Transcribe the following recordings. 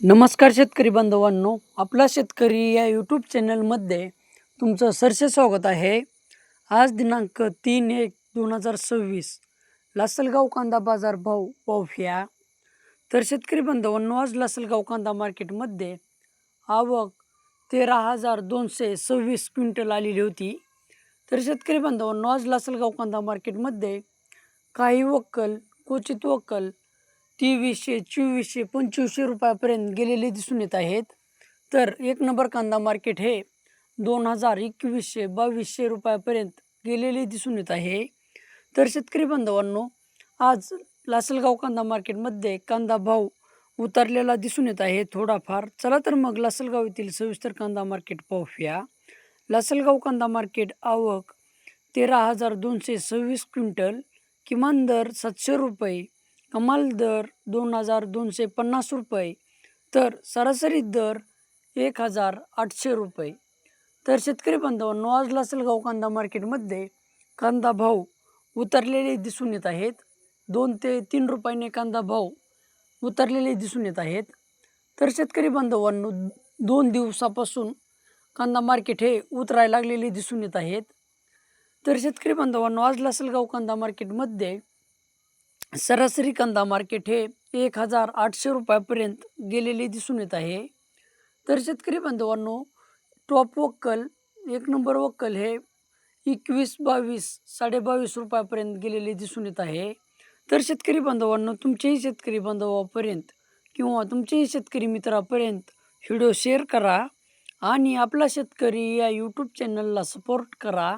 नमस्कार शेतकरी बांधवांनो आपला शेतकरी या यूट्यूब चॅनलमध्ये तुमचं सरसे स्वागत आहे. आज दिनांक तीन एक दोन हजार सव्वीस लासलगाव कांदा बाजार भाव पाहूया तर शेतकरी बांधवांनो आज लासलगाव कांदा मार्केटमध्ये आवक तेरा हजार दोनशे सव्वीस क्विंटल आलेली होती. तर शेतकरी बांधवांनो आज लासलगाव कांदा मार्केटमध्ये काही वक्कल क्वचित वक्कल तेवीसशे चोवीसशे पंचवीसशे रुपयापर्यंत गेलेले दिसून येत आहेत. तर एक नंबर कांदा मार्केट हे दोन हजार एकवीसशे बावीसशे रुपयापर्यंत गेलेले दिसून येत आहे. तर शेतकरी बांधवांनो आज लासलगाव कांदा मार्केटमध्ये कांदा भाव उतरलेला दिसून येत आहे थोडाफार. चला तर मग लासलगाव येथील सविस्तर कांदा मार्केट पाहूया. लासलगाव कांदा मार्केट आवक तेरा हजार दोनशे सव्वीस क्विंटल किमान दर सातशे रुपये कमाल दर दोन हजार दोनशे पन्नास रुपये तर सरासरी दर एक हजार आठशे रुपये. तर शेतकरी बांधवांनो आज लासलगाव कांदा मार्केटमध्ये कांदा भाव उतरलेले दिसून येत आहेत. दोन ते तीन रुपयाने कांदा भाव उतरलेले दिसून येत आहेत. तर शेतकरी बांधवांनो दोन दिवसापासून कांदा मार्केट हे उतरायला लागलेले दिसून येत आहेत. तर शेतकरी बांधवांनो आज लासलगाव कांदा मार्केटमध्ये सरासरी कांदा मार्केट हे एक हजार आठशे रुपयापर्यंत गेलेले दिसून येत आहे. तर शेतकरी बांधवांनो टॉप वक्कल एक नंबर वक्कल हे एकवीस बावीस साडेबावीस रुपयापर्यंत गेलेले दिसून येत आहे. तर शेतकरी बांधवांनो तुमच्याही शेतकरी बांधवापर्यंत किंवा तुमच्याही शेतकरी मित्रापर्यंत व्हिडिओ शेअर करा आणि आपला शेतकरी या यूट्यूब चॅनलला सपोर्ट करा.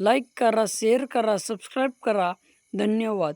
लाईक करा शेअर करा सबस्क्राईब करा. धन्यवाद.